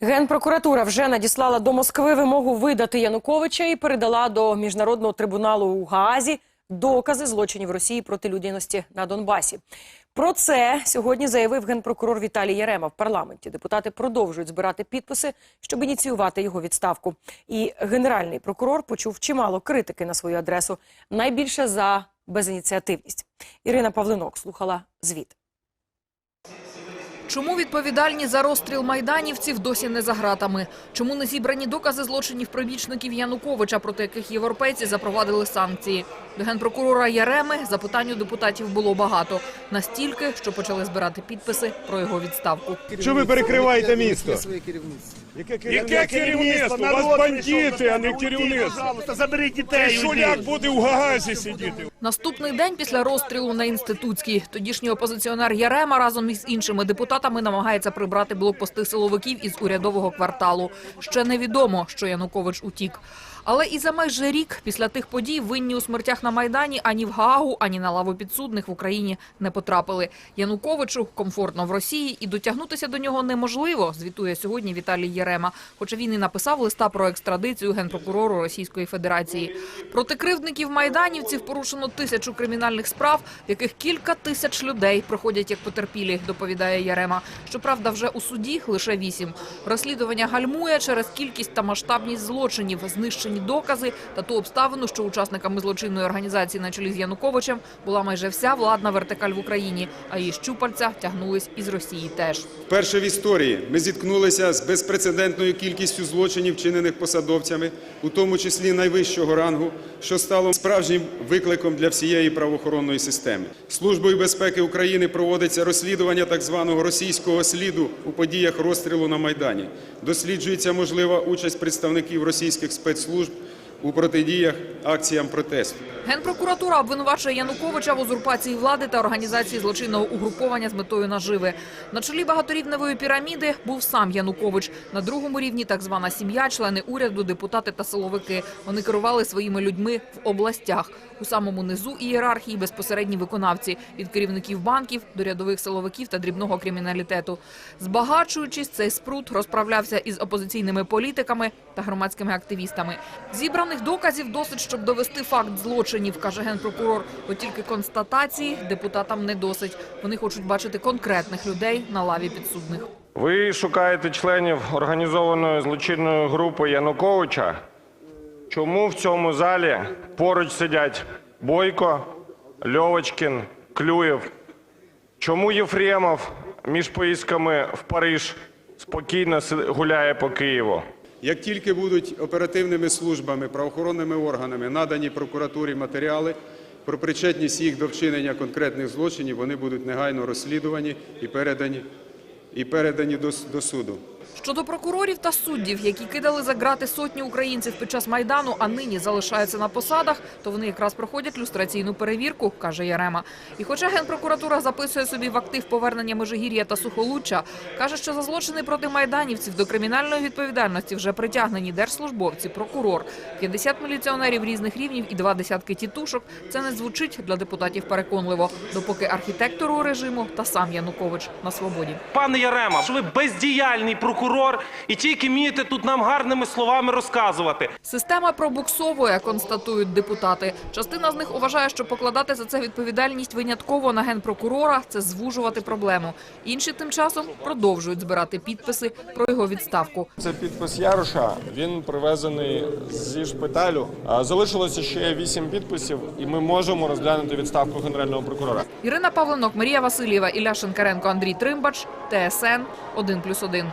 Генпрокуратура вже надіслала до Москви вимогу видати Януковича і передала до міжнародного трибуналу у Гаазі докази злочинів Росії проти людяності на Донбасі. Про це сьогодні заявив генпрокурор Віталій Ярема в парламенті. Депутати продовжують збирати підписи, щоб ініціювати його відставку. І генеральний прокурор почув чимало критики на свою адресу. Найбільше за безініціативність. Ірина Павлинок слухала звіт. Чому відповідальні за розстріл майданівців досі не за гратами? Чому не зібрані докази злочинів прибічників Януковича, проти яких європейці запровадили санкції? До генпрокурора Яреми запитань у депутатів було багато. Настільки, що почали збирати підписи про його відставку. Що ви перекриваєте місто? Своє керівництво. Яке Яке керівництво? У вас бандити, а не керівництво. Заберіть дітей. Шуляк буде у Гагазі сидіти. Наступний день після розстрілу на інститутській тодішній опозиціонер Ярема разом із іншими депутатами намагається прибрати блокпости силовиків із урядового кварталу. Ще невідомо, що Янукович утік. Але і за майже рік після тих подій винні у смертях на майдані ані в Гаагу, ані на лаву підсудних в Україні не потрапили. Януковичу комфортно в Росії і дотягнутися до нього неможливо. Звітує сьогодні Віталій Єрема. Хоча він і написав листа про екстрадицію генпрокурору Російської Федерації. Проти кривдників майданівців порушено тисячу кримінальних справ, в яких кілька тисяч людей проходять як потерпілі. Доповідає Ярема. Щоправда, вже у суді лише вісім. Розслідування гальмує через кількість та масштабність злочинів, знищені докази та ту обставину, що учасниками злочинної організації на чолі з Януковичем була майже вся владна вертикаль в Україні, а її щупальця тягнулись із Росії теж. Вперше в історії ми зіткнулися з безпрецедентною кількістю злочинів, вчинених посадовцями, у тому числі найвищого рангу, що стало справжнім викликом для всієї правоохоронної системи. Службою безпеки України проводиться розслідування так званого російського сліду у подіях розстрілу на Майдані. Досліджується можлива участь представників російських спецслужб у протидіях акціям протесту. Генпрокуратура обвинувачує Януковича в узурпації влади та організації злочинного угруповання з метою наживи. На чолі багаторівневої піраміди був сам Янукович. На другому рівні так звана сім'я, члени уряду, депутати та силовики. Вони керували своїми людьми в областях. У самому низу ієрархії безпосередні виконавці від керівників банків до рядових силовиків та дрібного криміналітету. Збагачуючись, цей спрут розправлявся із опозиційними політиками та громадськими активістами. Зібраних доказів досить, щоб довести факт злочинів, каже генпрокурор. От тільки констатації депутатам не досить. Вони хочуть бачити конкретних людей на лаві підсудних. Ви шукаєте членів організованої злочинної групи Януковича. Чому в цьому залі поруч сидять Бойко, Льовочкін, Клюєв? Чому Єфремов між поїздками в Париж спокійно гуляє по Києву? Як тільки будуть оперативними службами, правоохоронними органами надані прокуратурі матеріали про причетність їх до вчинення конкретних злочинів, вони будуть негайно розслідувані і передані, і передані до, до суду. Щодо прокурорів та суддів, які кидали за грати сотні українців під час майдану, а нині залишаються на посадах, то вони якраз проходять люстраційну перевірку, каже Ярема. І хоча генпрокуратура записує собі в актив повернення Межигір'я та Сухолуччя, каже, що за злочини проти майданівців до кримінальної відповідальності вже притягнені держслужбовці, прокурор, 50 міліціонерів різних рівнів і два десятки тітушок. Це не звучить для депутатів переконливо, допоки архітектору режиму та сам Янукович на свободі. Пане Ярема, що ви бездіяльний прокурор і тільки вмієте тут нам гарними словами розказувати. Система пробуксовує, констатують депутати. Частина з них вважає, що покладати за це відповідальність винятково на генпрокурора – це звужувати проблему. Інші тим часом продовжують збирати підписи про його відставку. Це підпис Яруша. Він привезений зі шпиталю. Залишилося ще вісім підписів, і ми можемо розглянути відставку генерального прокурора. Ірина Павленок, Марія Васильєва, Ілля Шинкаренко, Андрій Тримбач, ТСН 1+,1.